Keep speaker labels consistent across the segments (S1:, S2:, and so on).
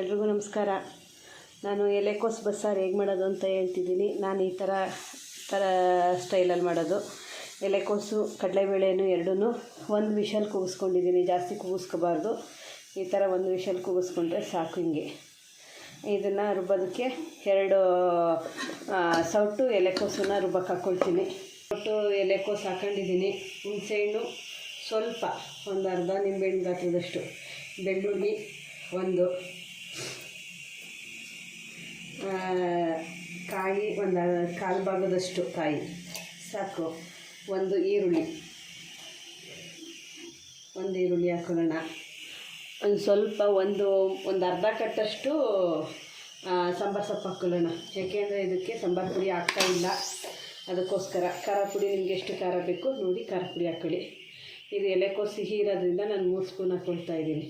S1: ಎಲ್ರಿಗೂ ನಮಸ್ಕಾರ. ನಾನು ಎಲೆಕೋಸು ಬಸ್ಸಾರು ಹೇಗೆ ಮಾಡೋದು ಅಂತ ಹೇಳ್ತಿದ್ದೀನಿ. ನಾನು ಈ ಥರ ಥರ ಸ್ಟೈಲಲ್ಲಿ ಮಾಡೋದು. ಎಲೆಕೋಸು, ಕಡಲೆಬೇಳೆನು ಎರಡೂ ಒಂದು ವಿಷಲ್ ಕೂಗಿಸ್ಕೊಂಡಿದ್ದೀನಿ. ಜಾಸ್ತಿ ಕೂಗಿಸ್ಕೋಬಾರ್ದು. ಈ ಥರ ಒಂದು ವಿಷಲ್ ಕೂಗಿಸ್ಕೊಂಡ್ರೆ ಸಾಕು ಹಿಂಗೆ. ಇದನ್ನು ರುಬ್ಬೋದಕ್ಕೆ ಎರಡು ಸೌಟು ಎಲೆಕೋಸನ್ನ ರುಬ್ಬಕ್ಕೆ ಹಾಕ್ಕೊಳ್ತೀನಿ ಸೌಟು ಎಲೆಕೋಸು ಹಾಕೊಂಡಿದ್ದೀನಿ. ಹುಣಸೆಹಣ್ಣು ಸ್ವಲ್ಪ ಒಂದು ಅರ್ಧ ನಿಂಬೆಹಣ್ಣು ಗಾತ್ರದಷ್ಟು. ಬೆಳ್ಳುಳ್ಳಿ ಒಂದು ಆ, ಕಾಯಿ ಒಂದು ಕಾಲು ಭಾಗದಷ್ಟು ಕಾಯಿ. ಸಾಕು. ಒಂದು ಈರುಳ್ಳಿ. ಒಂದು ಈರುಳ್ಳಿ ಹಾಕೊಳ್ಳೋಣ. ಒಂದು ಸ್ವಲ್ಪ ಒಂದು ಒಂದು ಅರ್ಧ ಕಟ್ಟಷ್ಟು ಸಾಂಬಾರು ಸೊಪ್ಪು ಹಾಕೊಳ್ಳೋಣ. ಯಾಕೆಂದರೆ ಇದಕ್ಕೆ ಸಾಂಬಾರು ಪುಡಿ ಹಾಕ್ತಾ ಇಲ್ಲ. ಅದಕ್ಕೋಸ್ಕರ ಖಾರ ಪುಡಿ ನಿಮಗೆ ಎಷ್ಟು ಖಾರ ಬೇಕು ನೋಡಿ ಖಾರ ಪುಡಿ ಹಾಕೊಳ್ಳಿ. ಇದು ಎಲೆಕೋಸು ಸಿಹಿ ಇರೋದ್ರಿಂದ ನಾನು ಮೂರು ಸ್ಪೂನ್ ಹಾಕ್ಕೊಳ್ತಾ ಇದ್ದೀನಿ.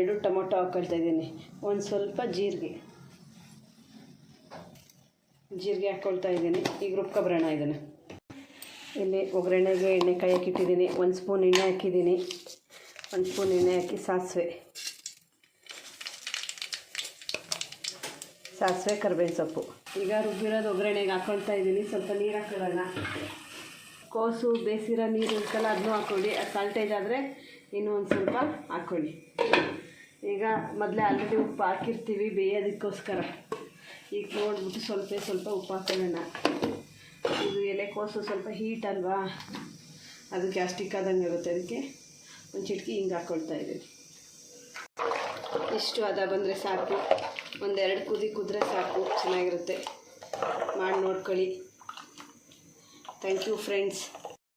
S1: ಎರಡು ಟೊಮೊಟೊ ಹಾಕೊಳ್ತಾ ಇದ್ದೀನಿ. ಒಂದು ಸ್ವಲ್ಪ ಜೀರಿಗೆ. ಜೀರಿಗೆ ಹಾಕ್ಕೊಳ್ತಾ ಇದ್ದೀನಿ. ಈಗ ರುಬ್ಕೊಬರೋಣ ಇದನ್ನು. ಇಲ್ಲಿ ಒಗ್ಗರಣೆಗೆ ಎಣ್ಣೆ ಕಾಯಿ ಹಾಕಿಟ್ಟಿದ್ದೀನಿ. ಒಂದು ಸ್ಪೂನ್ ಎಣ್ಣೆ ಹಾಕಿದ್ದೀನಿ. ಒಂದು ಸ್ಪೂನ್ ಎಣ್ಣೆ ಹಾಕಿ ಸಾಸಿವೆ. ಸಾಸಿವೆ, ಕರ್ಬೇವಿನ ಸೊಪ್ಪು. ಈಗ ರುಬ್ಬಿರೋದು ಒಗ್ಗರಣೆಗೆ ಹಾಕ್ಕೊಳ್ತಾ ಇದ್ದೀನಿ. ಸ್ವಲ್ಪ ನೀರು ಹಾಕೊಳ್ಳೋಣ ಕೋಸು, ಬೇಸಿರೋ ನೀರು ಇರ್ತಲ್ಲ ಅದನ್ನೂ ಹಾಕ್ಕೊಳ್ಳಿ. ಅದು ಸಾಲ್ಟೇಜ್ ಆದರೆ ಇನ್ನೂ ಒಂದು ಸ್ವಲ್ಪ ಹಾಕ್ಕೊಳ್ಳಿ. ಈಗ ಮೊದಲೇ ಆಲ್ರೆಡಿ ಉಪ್ಪು ಹಾಕಿರ್ತೀವಿ ಬೇಯೋದಕ್ಕೋಸ್ಕರ. ಈಗ ನೋಡ್ಬಿಟ್ಟು ಸ್ವಲ್ಪ ಸ್ವಲ್ಪ ಉಪ್ಪು ಹಾಕೊಳ್ಳೋಣ ಇದು ಎಲೆಕೋಸು ಸ್ವಲ್ಪ ಹೀಟ್ ಅಲ್ವಾ? ಅದು ಗ್ಯಾಸ್ಟಿಕ್ ಆದಂಗೆ ಇರುತ್ತೆ ಅದಕ್ಕೆ ಒಂದು ಚಿಟಕಿ ಹಿಂಗೆ ಹಾಕ್ಕೊಳ್ತಾ ಇದ್ದೀವಿ ಇಷ್ಟು ಅದ ಬಂದರೆ ಸಾಕು. ಒಂದೆರಡು ಕುದಿ ಕುದ್ರೆ ಸಾಕು. ಚೆನ್ನಾಗಿರುತ್ತೆ. ಮಾಡಿ ನೋಡ್ಕೊಳ್ಳಿ. Thank you friends